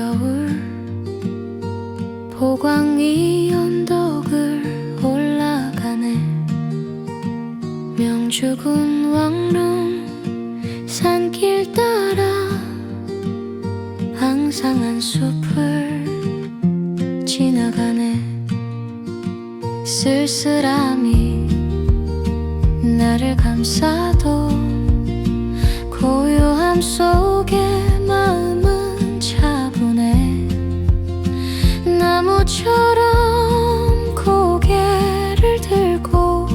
겨울 보광이 언덕을 올라가네. 명주군 왕릉 산길 따라 앙상한 숲을 지나가네. 쓸쓸함이 나를 감싸도 고요 함 속에 마음은 차분해. 나무처럼 고개를 들고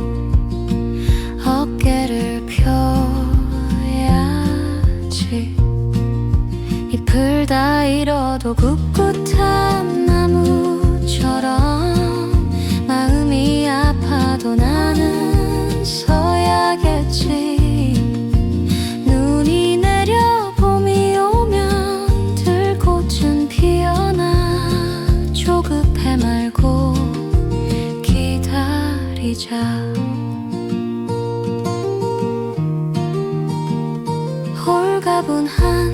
어깨를 펴야지. 잎을 다 잃어도 꿋꿋한 급해 말고 기다리자. 홀가분한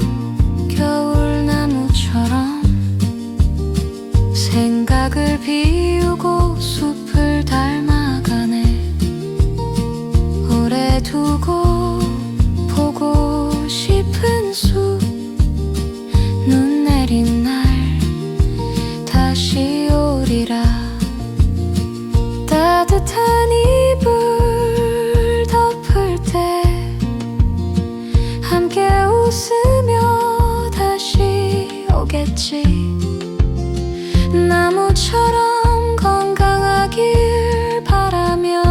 웃으며 다시 오겠지. 나무처럼 건강하길 바라며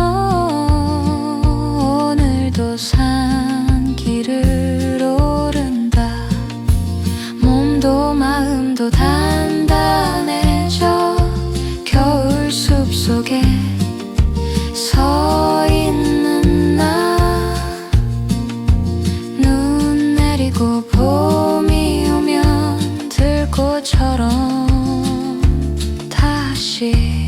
오늘도 산길을 오른다. 몸도 마음도 단 들꽃처럼 다시